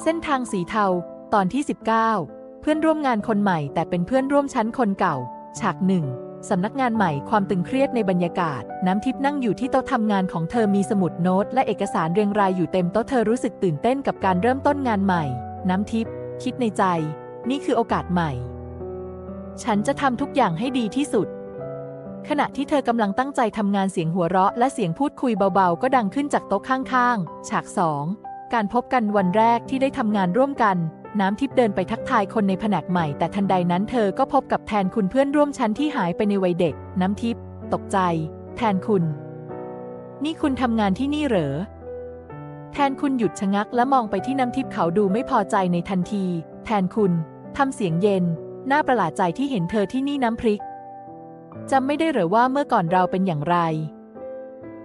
เส้นทางสีเทา ตอนที่ 19 เพื่อนร่วมงานคนใหม่ แต่เป็นเพื่อนร่วมชั้นคนเก่า ฉากหนึ่งสำนักงานใหม่ความตึงเครียดในบรรยากาศ น้ำทิพนั่งอยู่ที่โต๊ะทำงานของเธอมีสมุดโน้ต และเอกสารเรียงรายอยู่เต็มโต๊ะเธอรู้สึกตื่นเต้นกับการเริ่มต้นงานใหม่ น้ำทิพคิดในใจ นี่คือโอกาสใหม่ ฉันจะทำทุกอย่างให้ดีที่สุด ขณะที่เธอกำลังตั้งใจทำงานเสียงหัวเราะ และเสียงพูดคุยเบาๆ ก็ดังขึ้นจากโต๊ะข้างๆ ฉากสอง การพบกันวันแรกที่ได้ทำงานร่วมกัน น้ำทิพย์เดินไปทักทายคนในแผนกใหม่ แต่ทันใดนั้นเธอก็พบกับแทนคุณเพื่อนร่วมชั้นที่หายไปในวัยเด็ก น้ำทิพย์ตกใจ แทนคุณ นี่คุณทำงานที่นี่เหรอ แทนคุณหยุดชะงักและมองไปที่น้ำทิพย์เขาดูไม่พอใจในทันที แทนคุณทำเสียงเย็น น่าประหลาดใจที่เห็นเธอที่นี่น้ำพริกจำไม่ได้เหรอว่าเมื่อก่อนเราเป็นอย่างไร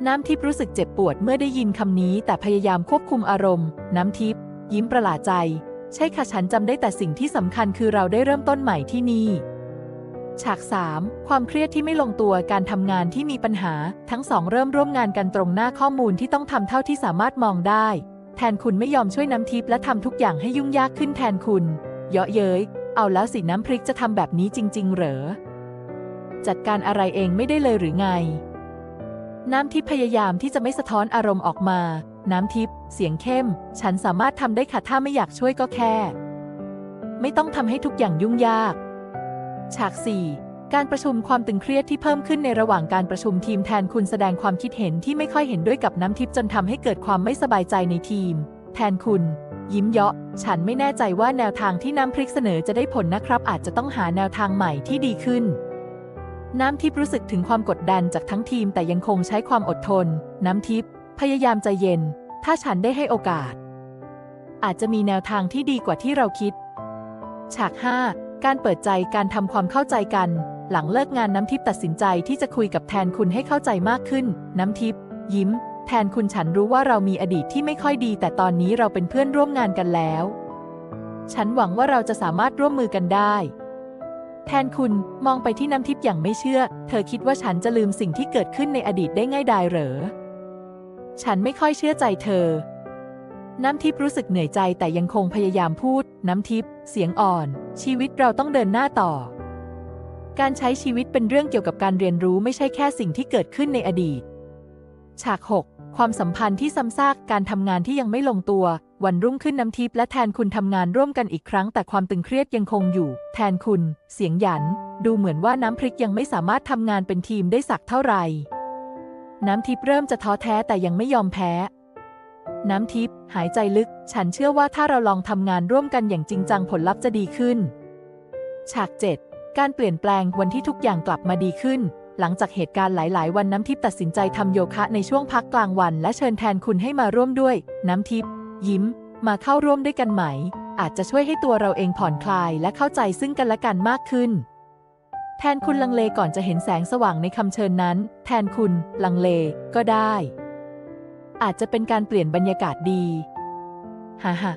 น้ำทิพย์รู้สึกเจ็บปวดเมื่อได้ยินคำนี้ แต่พยายามควบคุมอารมณ์ น้ำทิพย์ยิ้มประหลาดใจ ใช่ค่ะฉันจำได้แต่สิ่งที่สำคัญคือเราได้เริ่มต้นใหม่ที่นี่ ฉาก 3 ความเครียดที่ไม่ลงตัวการทำงานที่มีปัญหา ทั้งสองเริ่มร่วมงานกันตรงหน้าข้อมูลที่ต้องทำเท่าที่สามารถมองได้ แทนคุณไม่ยอมช่วยน้ำทิพย์และทำทุกอย่างให้ยุ่งยากขึ้นแทนคุณ เยาะเย้ย เอาแล้วสิน้ำพริกจะทำแบบนี้จริง ๆ เหรอ จัดการอะไรเองไม่ได้เลยหรือไง น้ำทิพย์พยายามที่จะไม่สะท้อนอารมณ์ออกมา น้ำทิพย์เสียงเข้ม ฉันสามารถทำได้ค่ะถ้าไม่อยากช่วยก็แค่ ไม่ต้องทำให้ทุกอย่างยุ่งยาก ฉาก 4 การประชุมความตึงเครียดที่เพิ่มขึ้นในระหว่างการประชุมทีมแทนคุณแสดงความคิดเห็นที่ไม่ค่อยเห็นด้วยกับน้ำทิพย์จนทำให้เกิดความไม่สบายใจในทีม แทนคุณ ยิ้มเยาะ ฉันไม่แน่ใจว่าแนวทางที่น้ำพริกเสนอจะได้ผลนะครับ อาจจะต้องหาแนวทางใหม่ที่ดีขึ้น น้ำทิพย์รู้สึกถึงความกดดันจากทั้งทีมแต่ยังคงใช้ความอดทน น้ำทิพย์พยายามใจเย็น ถ้าฉันได้ให้โอกาส อาจจะมีแนวทางที่ดีกว่าที่เราคิด ฉาก 5 การเปิดใจการทำความเข้าใจกัน หลังเลิกงานน้ำทิพย์ตัดสินใจที่จะคุยกับแทนคุณให้เข้าใจมากขึ้น น้ำทิพย์ยิ้ม แทนคุณฉันรู้ว่าเรามีอดีตที่ไม่ค่อยดี แต่ตอนนี้เราเป็นเพื่อนร่วมงานกันแล้ว ฉันหวังว่าเราจะสามารถร่วมมือกันได้ แทนคุณมองไปที่น้ำทิพย์อย่างไม่เชื่อ เธอคิดว่าฉันจะลืมสิ่งที่เกิดขึ้นในอดีตได้ง่ายดายเหรอ ฉันไม่ค่อยเชื่อใจเธอ น้ำทิพย์รู้สึกเหนื่อยใจแต่ยังคงพยายามพูด น้ำทิพย์เสียงอ่อน ชีวิตเราต้องเดินหน้าต่อ การใช้ชีวิตเป็นเรื่องเกี่ยวกับการเรียนรู้ไม่ใช่แค่สิ่งที่เกิดขึ้นในอดีต ฉาก 6 ความสัมพันธ์ที่ซ้ำซากการทำงานที่ยังไม่ลงตัว วันรุ่งขึ้นน้ำทิพย์และแทนคุณทำงานร่วมกันอีกครั้ง แต่ความตึงเครียดยังคงอยู่ แทนคุณ เสียงหยัน ดูเหมือนว่าน้ำพริกยังไม่สามารถทำงานเป็นทีมได้สักเท่าไหร่น้ำทิพย์เริ่มจะท้อแท้แต่ยังไม่ยอมแพ้ น้ำทิพย์หายใจลึก ฉันเชื่อว่าถ้าเราลองทำงานร่วมกันอย่างจริงจังผลลัพธ์จะดีขึ้น ฉาก 7 การเปลี่ยนแปลงวันที่ทุกอย่างกลับมาดีขึ้น หลังจากเหตุการณ์หลาย ๆ วันน้ำทิพย์ตัดสินใจทำโยคะในช่วงพักกลางวัน และเชิญแทนคุณให้มาร่วมด้วย น้ำทิพย์ ยิ้ม มาเข้าร่วมด้วยกันไหม อาจจะช่วยให้ตัวเราเองผ่อนคลายและเข้าใจซึ่งกันและกันมากขึ้น แทนคุณลังเลก่อนจะเห็นแสงสว่างในคำเชิญนั้น แทนคุณลังเลก็ได้ อาจจะเป็นการเปลี่ยนบรรยากาศดีฮ่าฮ่า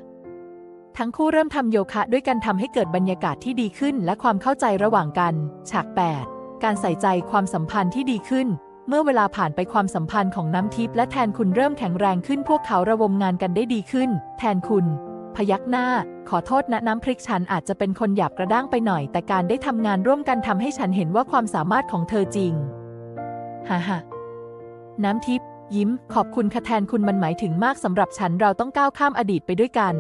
ทั้งคู่เริ่มทำโยคะด้วยกันทำให้เกิดบรรยากาศที่ดีขึ้นและความเข้าใจระหว่างกัน ฉาก 8 การใส่ใจความสัมพันธ์ที่ดีขึ้น เมื่อเวลาผ่านไปความสัมพันธ์ของน้ำทิพย์และแทนคุณเริ่มแข็งแรงขึ้นพวกเขาระวมงานกันได้ดีขึ้น แทนคุณ พยักหน้า ขอโทษนะน้ำพริกฉันอาจจะเป็นคนหยาบกระด้างไปหน่อย แต่การได้ทำงานร่วมกันทำให้ฉันเห็นว่าความสามารถของเธอจริงฮ่าฮ่าน้ำทิพย์ยิ้ม ขอบคุณค่ะแทนคุณมันหมายถึงมากสำหรับฉันเราต้องก้าวข้ามอดีตไปด้วยกัน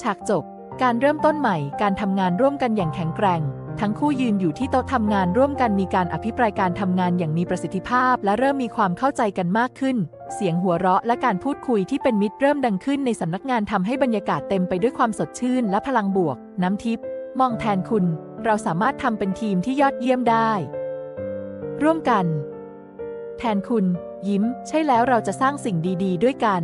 ฉากจบ การเริ่มต้นใหม่ การทำงานร่วมกันอย่างแข็งแกร่ง ทั้งคู่ยืนอยู่ที่โต๊ะทำงานร่วมกันมีการอภิปรายการทำงานอย่างมีประสิทธิภาพ และเริ่มมีความเข้าใจกันมากขึ้น เสียงหัวเราะและการพูดคุยที่เป็นมิตรเริ่มดังขึ้นในสำนักงานทำให้บรรยากาศเต็มไปด้วยความสดชื่นและพลังบวก น้ำทิพย์มองแทนคุณ เราสามารถทำเป็นทีมที่ยอดเยี่ยมได้ ร่วมกัน แทนคุณ ยิ้ม ใช่แล้วเราจะสร้างสิ่งดี ๆ ด้วยกัน